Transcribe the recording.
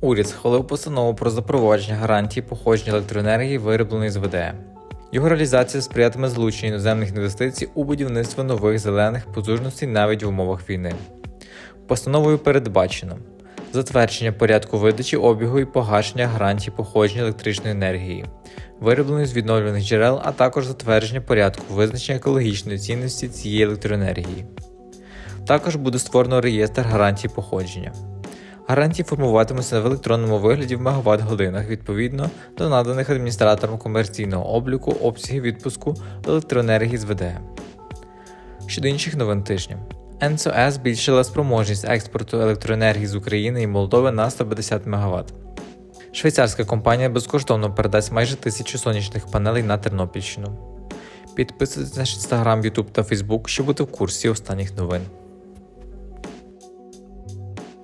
Уряд схвалив постанову про запровадження гарантії походження електроенергії, виробленої з ВДЕ. Його реалізація сприятиме залученню іноземних інвестицій у будівництво нових зелених потужностей навіть в умовах війни. Постановою передбачено затвердження порядку видачі обігу і погашення гарантій походження електричної енергії, виробленої з відновлюваних джерел, а також затвердження порядку визначення екологічної цінності цієї електроенергії. Також буде створено реєстр гарантій походження. Гарантії формуватимуться в електронному вигляді в мегаватт-годинах відповідно до наданих адміністратором комерційного обліку обсягів відпуску електроенергії з ВДЕ. Щодо інших новин тижня. НСО збільшила спроможність експорту електроенергії з України і Молдови на 150 МВт. Швейцарська компанія безкоштовно передасть майже тисячу сонячних панелей на Тернопільщину. Підписуйтесь на наш інстаграм, Ютуб та Фейсбук, щоб бути в курсі останніх новин.